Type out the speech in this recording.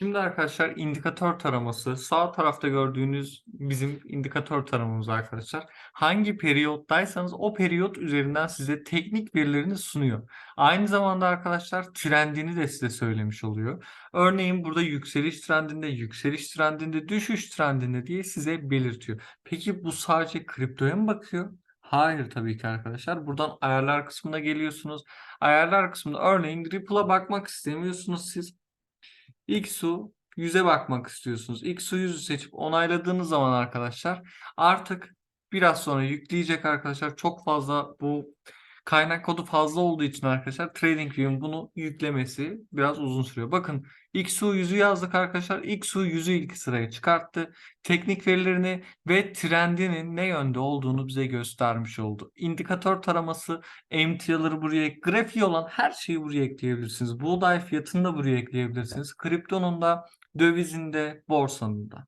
Şimdi arkadaşlar indikatör taraması sağ tarafta gördüğünüz bizim indikatör taramamız arkadaşlar. Hangi periyottaysanız o periyot üzerinden size teknik verilerini sunuyor. Aynı zamanda arkadaşlar trendini de size söylemiş oluyor. Örneğin burada yükseliş trendinde, yükseliş trendinde, düşüş trendinde diye size belirtiyor. Peki bu sadece kriptoya mı bakıyor? Hayır tabii ki arkadaşlar. Buradan ayarlar kısmına geliyorsunuz. Ayarlar kısmında örneğin Ripple'a bakmak istemiyorsunuz siz. XU 100'e bakmak istiyorsunuz. XU 100'ü seçip onayladığınız zaman arkadaşlar artık biraz sonra yükleyecek arkadaşlar. Çok fazla bu kaynak kodu fazla olduğu için arkadaşlar TradingView'un bunu yüklemesi biraz uzun sürüyor. Bakın XU 100'ü yazdık arkadaşlar. XU 100'ü ilk sıraya çıkarttı. Teknik verilerini ve trendinin ne yönde olduğunu bize göstermiş oldu. İndikatör taraması, emtiaları buraya, grafiği olan her şeyi buraya ekleyebilirsiniz. Buğday fiyatını da buraya ekleyebilirsiniz. Kriptonun da, dövizin de, borsanın da.